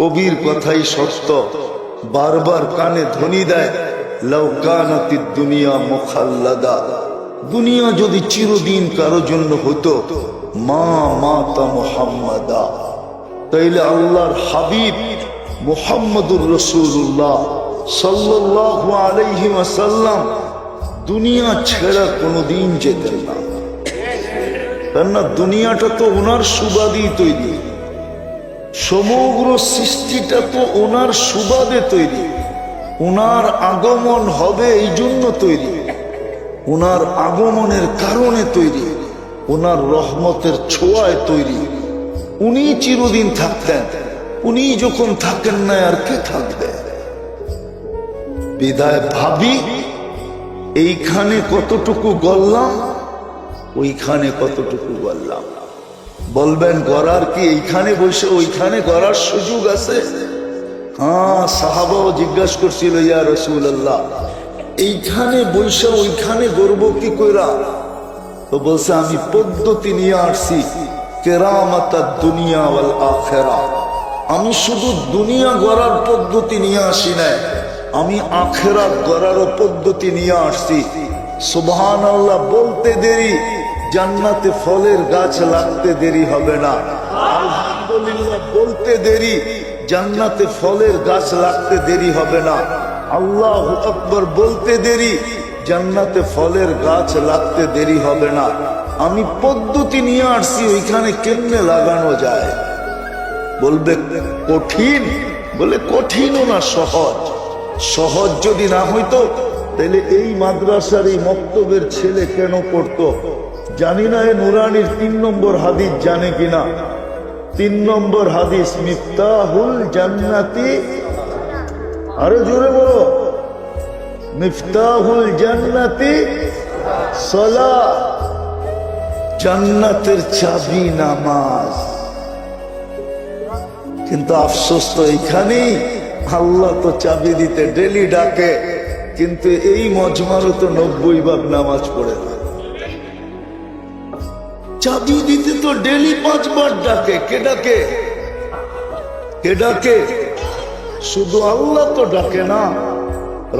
কবির কথাই সত্য। বারবার কানে ধ্বনি দেয় লৌকানতি দুনিয়া মুখাল্লাদা। দুনিয়া যদি চিরদিন কারও জন্য হতো, মা মাতা মোহাম্মদা। তাইলে আল্লাহর হাবিব মুহাম্মদুর রসুল্লাহ সাল্লাল্লাহু আলাইহি ওয়াসাল্লাম দুনিয়া ছেড়া কোনোদিন যেতেন না। কেননা দুনিয়াটা তো ওনার সুবাদই তৈরি। সমগ্র সৃষ্টিটা তো ওনার সুবাদে তৈরি। ওনার আগমন হবে এই জন্য তৈরি। ওনার আগমনের কারণে তৈরি। ওনার রহমতের ছোঁয়ায় তৈরি। উনি চিরদিন থাকতেন। উনি যখন থাকেন না আর কে থাকবে? বিদায় ভাবি, এইখানে কতটুকু গল্লাম ওইখানে কতটুকু গল্লাম বলবেন, গড়ার কি এইখানে বসে, ওইখানে গড়ার সুযোগ আছে? হ্যাঁ সাহাবাও জিজ্ঞাসা করছিল, ইয়া রসুল আল্লাহ এইখানে বৈশা ওইখানে গড়ব কি কইরা? তো বলছে, আমি পদ্ধতি নিয়ে আসছি, কেরামাতা দুনিয়া ওয়াল আখেরা। আমি শুধু দুনিয়া গড়ার পদ্ধতি নিয়ে আসি নাই, আমি আখেরা গড়ারও পদ্ধতি নিয়ে আসছি। সুবহান আল্লাহ বলতে দেরি জান্নাতে ফলের গাছ লাগতে দেরি হবে না। আলহামদুলিল্লাহ বলতে দেরি, জান্নাতে ফলের গাছ লাগতে দেরি হবে না। আল্লাহ আকবর বলতে দেরি, জান্নাতে ফলের গাছ লাগতে দেরি হবে না। আমি পদ্ধতি নিয়ে আসছি, ওইখানে কেমনে লাগানো যায়? বলবে, কঠিন? বলে, কঠিনও না, সহজ। সহজ যদি না হইতো, তাহলে এই মাদ্রাসার এই মক্তবের ছেলে কেন পড়তো? জানি না এ নুরানির তিন নম্বর হাদিস জানে কিনা। তিন নম্বর হাদিস, মিফতাহুল জান্নাতি। আরও জোরে বলো। মিফতাহুল জান্নাতি সলা। জান্নাতের চাবি নামাজ। কিন্তু আফসোস তো এইখানেই। আল্লাহ তো চাবি দিতে ডেলি ডাকে, কিন্তু এই মজমারও তো নব্বই ভাগ নামাজ পড়ে না চাবি দিতে তো ডেলি পাঁচবার ডাকে। কে ডাকে? কে ডাকে? শুধু আল্লাহ তো ডাকে না।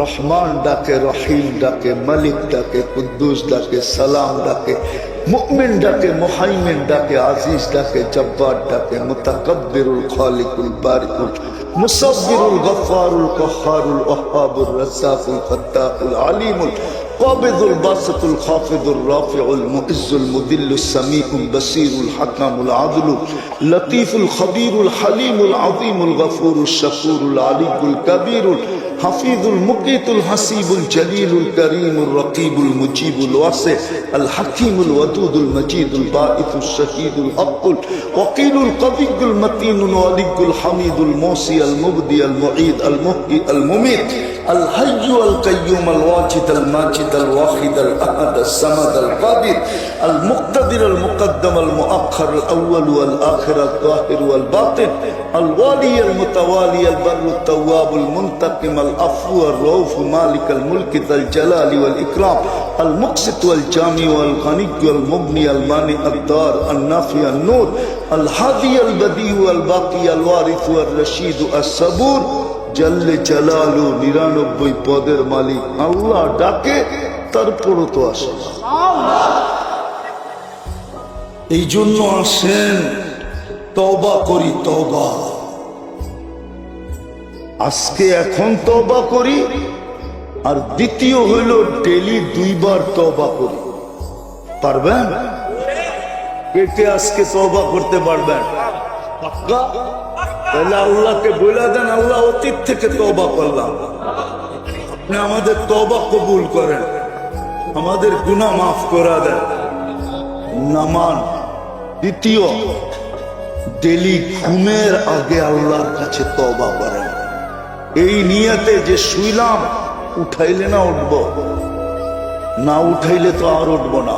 রহমান ডাকে, রহিম ডাকে, মালিক ডাকে, কুদ্দুস ডাকে, সালাম ডাকে মুকমিন ডাকে, মুহাইমিন ডাকে, আজিজ ডাকে, জব্বার ডাকে, মুতাকাব্বিরুল খালিকুল বারিকুল, মুসাব্বিরুল গফফারুল কহ্হারুল ওয়াহ্হাবুর রাজ্জাকুল ফাত্তাহুল আলিমুল قابض الباسط الخافض الرافع المعز المذل السميع البصير الحكم العدل لطيف الخبير الحليم العظيم الغفور الشكور العلي الكبير الحفيظ المقيت الحسيب الجليل الكريم الرقيب المجيب الواسع الحكيم الودود المجيد الباعث الشهيد الحق الوكيل القوي المتين الولي الحميد الموصي المبدي المعيد المحيي المميت الحي القيوم الواجد الماجد الواحد الأحد الصمد القادر المقتدر المقدم المؤخر الأول والآخر الظاهر والباطن الوالي المتوالي البر التواب المنتقم العفو الرؤوف مالك الملك ذا الجلال والإكرام المقسط والجامع والغني والمغني المانع الدار النافع النور الهادي البديع والباقي الوارث والرشيد الصبور জাল্লে জালালু নিরানব্বই পদের মালিক। আল্লাহ ডাকে তারপরও তো আসে এই জন্য আসেন তবা করি তবা আজকে এখন তবা করি আর দ্বিতীয় হইল ডেলি দুইবার তবা করি। পারবেন? কে আজকে তবা করতে পারবেন। পাক্কা? তাহলে আল্লাহকে বলে দেন, আল্লাহ অতীত থেকে তবা করলাম। আপনি আমাদের তবা কবুল করেন, আমাদের গুনাহ মাফ করা দেন। নামান দ্বিতীয় ডেলি ঘুমের আগে আল্লাহর কাছে তবা করেন। এই নিয়তে যে শুইলাম, উঠাইলে না উঠব? না উঠাইলে তো আর উঠব না।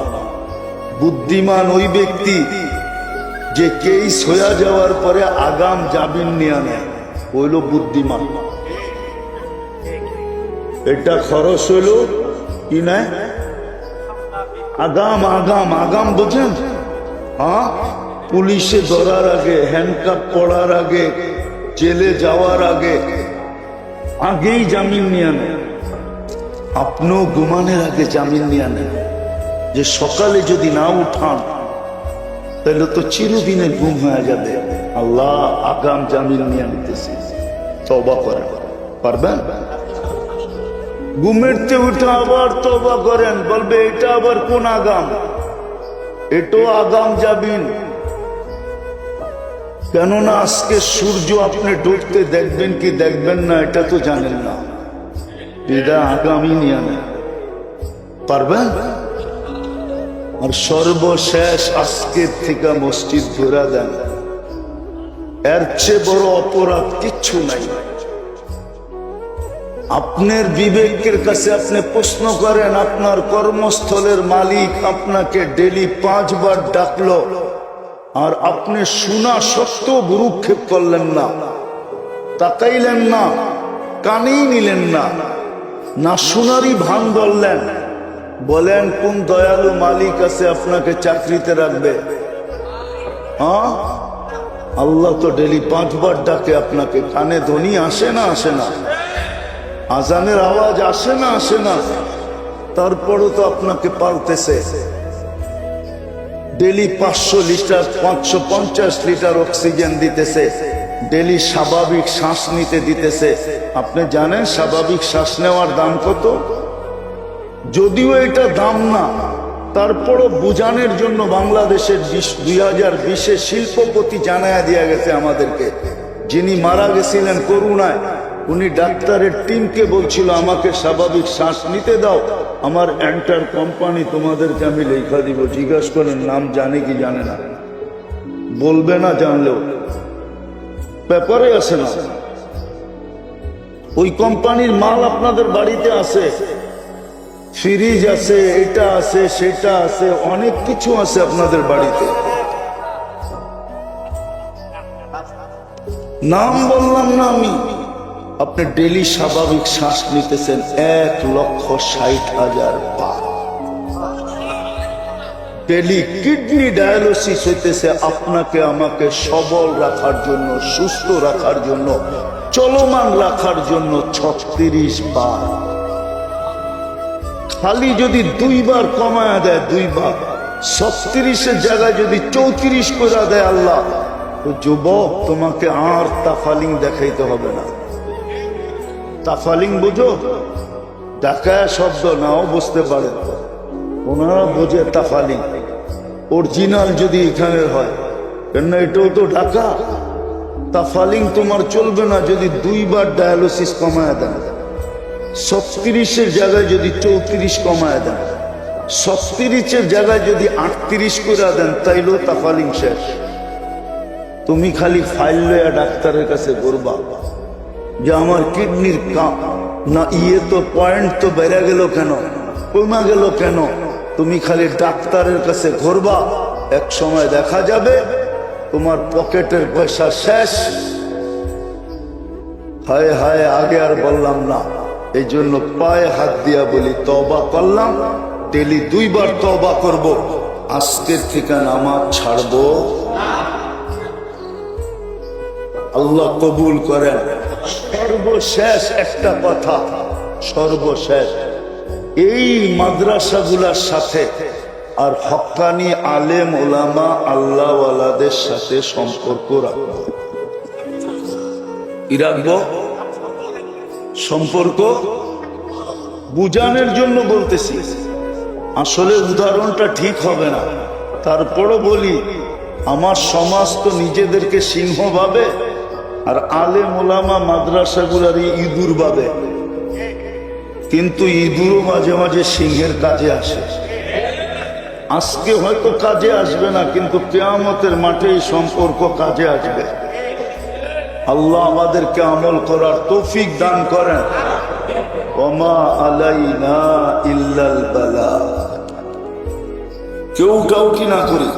বুদ্ধিমান ওই ব্যক্তি যে কেই সয়া যাওয়ার পরে আগাম জামিন নিয়ে নেয় হইল বুদ্ধিমান। এটা খরচ হইল কি নাই? আগাম আগাম আগাম বোঝেন? হ্যাঁ পুলিশে ধরার আগে হ্যান্ডকাপ পড়ার আগে, জেলে যাওয়ার আগে, আগেই জামিন নিয়ে নেন আপনিও ঘুমানের আগে জামিন নিয়ে নেন যে সকালে যদি না উঠান তাহলে তো চিরদিনের ঘুম হয়ে যাবে। আল্লাহ আগাম জামিন নিয়ে নিতেছি। তবা করেন। পারবেন? ঘুমের চেয়ে উঠে আবার তবা করেন। বলবে, এটা আবার কোন আগাম? এটাও আগাম জামিন কেননা আজকে সূর্য আপনি ডুবতে দেখবেন কি দেখবেন না, এটা তো জানেন না। এটা আগামী নিয়ে নেন। পারবেন? আর সর্বশেষ আজকের থেকে মসজিদ ঘোরা দেন। এর চেয়ে বড় অপরাধ কিচ্ছু নাই। আপনার বিবেকের কাছে আপনি প্রশ্ন করেন, আপনার কর্মস্থলের মালিক আপনাকে ডেলি পাঁচবার ডাকলো, আর আপনি শোনা সত্ত্বেও গুরুক্ষেপ করলেন না, তাকাইলেন না, কানেই নিলেন না না শোনারই ভান বললেন বলেন, কোন দয়ালু মালিক আছে আপনাকে চাকরিতে রাখবে? হ্যাঁ? আল্লাহ তো ডেলি পাঁচবার ডাকে আপনাকে, কানে ধ্বনি আসে না আসে না। আজানের আওয়াজ আসে না আসে না। তারপরও তো আপনাকে পালতেছে। ডেলি পাঁচশো লিটার, পাঁচশো পঞ্চাশ লিটার অক্সিজেন দিতেছে। ডেলি স্বাভাবিক শ্বাস নিতে দিতেছে। আপনি জানেন, স্বাভাবিক শ্বাস নেওয়ার দাম কত? যদিও এটা দাম না, তারপরও বুঝানোর জন্য বাংলাদেশের দুই হাজার বিশে শিল্পপতি জানায়া দিয়া গেছে আমাদেরকে। যিনি মারা গেছিলেন করুণায়, উনি ডাক্তারের টিমকে বলছিল, আমাকে স্বাভাবিক শ্বাস নিতে দাও। আমার এন্টার কোম্পানি তোমাদেরকে আমি লেখা দিব। জিজ্ঞাসা করেন, নাম জানে কি জানে না। বলবে না জানলেও। ব্যাপারে আছে না। ওই কোম্পানির মাল আপনাদের বাড়িতে আছে। ফ্রিজ আছে, এটা আছে, সেটা আছে, অনেক কিছু আছে আপনাদের বাড়িতে। নাম বললাম না আমি। আপনি ডেলি স্বাভাবিক শ্বাস নিতেছেন এক লক্ষ ষাট হাজার ডেলি কিডনি ডায়ালিসিস হইতেছে, আপনাকে আমাকে সবল রাখার জন্য, সুস্থ রাখার জন্য, চলমান রাখার জন্য ছত্রিশ বার। খালি যদি দুইবার কমায়া দেয়, দুইবার। ছত্রিশের জায়গায় যদি চৌত্রিশ করে দেয় আল্লাহ, তো যুবক, তোমাকে আর তাফালিং দেখাইতে হবে না। তাফালিং বুঝো? ডাকায় শব্দ নাও বুঝতে পারে। ওনারা বোঝে তাফালিং। অরিজিনাল যদি এখানের হয় কেন এটাও তো ঢাকা। তাফালিং তোমার চলবে না যদি দুইবার ডায়ালিসিস কমায় দেন। ছত্রিশের জায়গায় যদি চৌত্রিশ কমায় দেন, ছত্রিশের জায়গায় যদি আটত্রিশ করে দেন, তাইলেও তাফালিং শেষ। তুমি খালি ফাইল লয়া ডাক্তারের কাছে করবা যে আমার কিডনির কাপ, না ইয়ে তো পয়েন্ট তো বেড়ে গেল কেন, কমা গেল কেন? তুমি খালি ডাক্তারের কাছে ঘুরবা, এক সময় দেখা যাবে তোমার পকেটের পয়সা শেষ। হায় হায়, আগে আর বললাম না। এই জন্য পায়ে হাত দিয়া বলি তবা করলাম। ডেলি দুইবার তবা করব। আজকের থেকে নামাজ ছাড়বো। আল্লাহ কবুল করেন। সর্বশেষ একটা কথা, সর্বশেষ। এই মাদ্রাসাগুলার সাথে আর হকানি আলেম ওলামা আল্লাহওয়ালাদের সাথে সম্পর্ক রাখব। কি রাখব? সম্পর্ক বুঝানোর জন্য বলতেছি। আসলে উদাহরণটা ঠিক হবে না। তারপরও বলি, আমার সমাজ তো নিজেদেরকে সিংহ ভাবে, আর আলে মোলামা মাদ্রাসাগুলার ইঁদুর ভাবে। কিন্তু ইঁদুরও মাঝে মাঝে সিংহের কাজে আসে। আজকে হয়তো কাজে আসবে না, কিন্তু কেয়ামতের মাঠে এই সম্পর্ক কাজে আসবে। আল্লাহ আমাদেরকে আমল করার তৌফিক দান করেন। ওমা আলাইনা ইল্লাল বালা। কেউ কাউটি না করি।